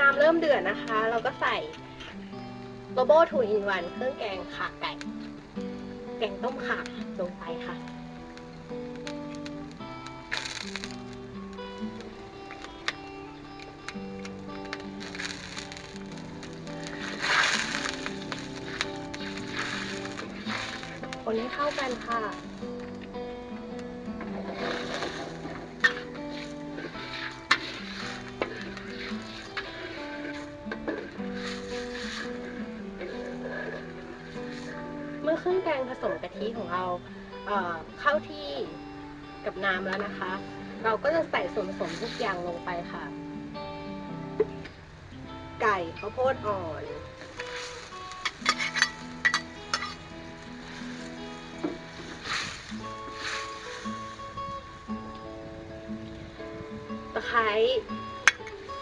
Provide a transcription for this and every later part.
น้ำเริ่มเดือดนะคะ เราก็ใส่โ o โบทูอินวันเครื่องแกงขาไก่ แกงต้มขาลงไปค่ะ คนให้เข้ากันค่ะ เมื่อเครื่องแกงผสมกะทิของเราเเข้าที่กับน้ำแล้วนะคะ เราก็จะใส่ส่วนผสมทุกอย่างลงไปค่ะ ไก่ข้าวโพดอ่อนตะไคร้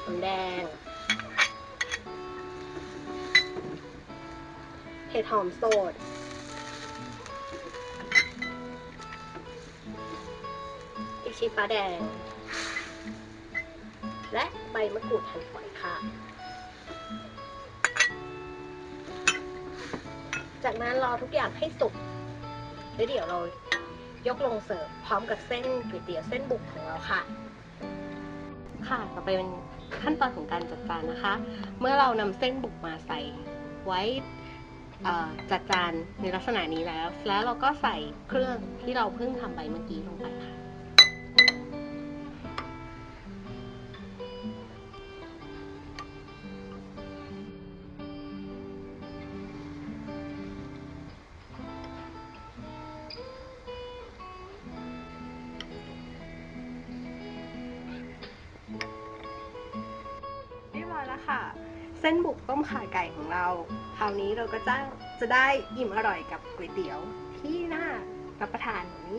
หอมแดง เห็ดหอมสด กชีฟ้าแดง และใบมะกรูดหั่นฝอยค่ะ จากนั้นรอทุกอย่างให้สุกแล้วเดี๋ยวเรายกลงเสิร์ฟพร้อมกับเส้นก๋วยเตี๋ยวเส้นบุกของเราค่ะ ค่ะต่อไปเป็นขั้นตอนของการจัดจานนะคะ เมื่อเรานำเส้นบุกมาใส่ไว้จัดจานในลักษณะนี้แล้ว แล้วเราก็ใส่เครื่องที่เราเพิ่งทำไปเมื่อกี้ลงไปค่ะ ค่ะ เส้นบุกต้มข่าไก่ของเรา คราวนี้เราก็จะจะได้อิ่มอร่อยกับก๋วยเตี๋ยวที่น่ารับประทานนี้